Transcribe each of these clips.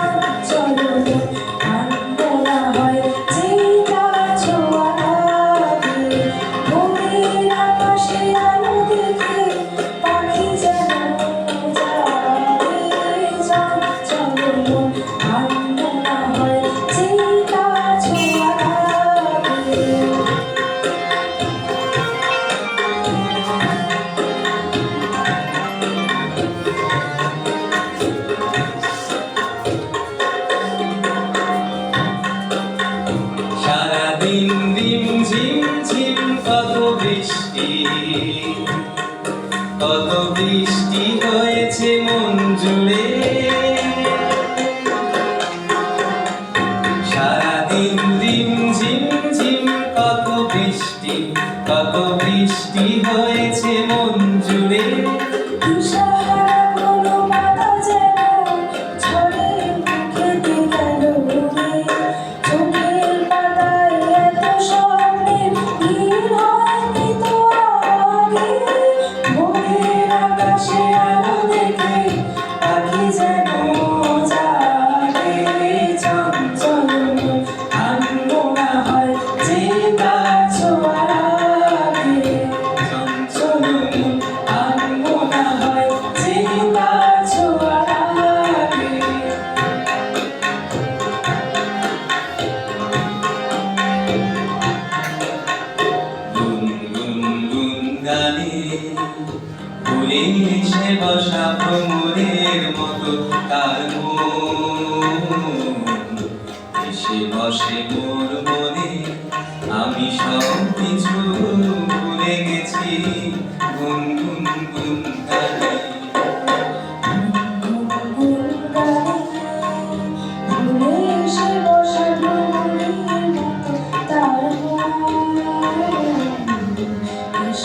Yeah. কত বৃষ্টি হয়েছে মন জুড়ে। সারাদিন বৃষ্টি কত বৃষ্টি হয়েছে মন জুড়ে। গুন। ভুলে মিশে বসা ভ্রমরের মতো তার এসে বসে মোর মনে আমি সব কিছু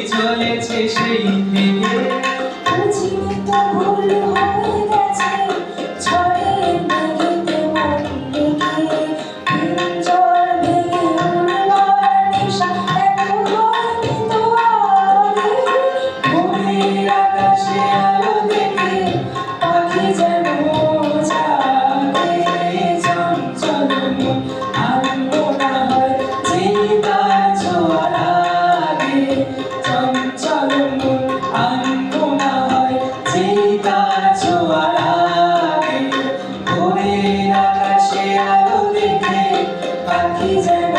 সৃষ্টি চলেছে সেই থেকে বুঝিনি তো ভুল হয়ে আকাশে আলো দেখে পাখি যায়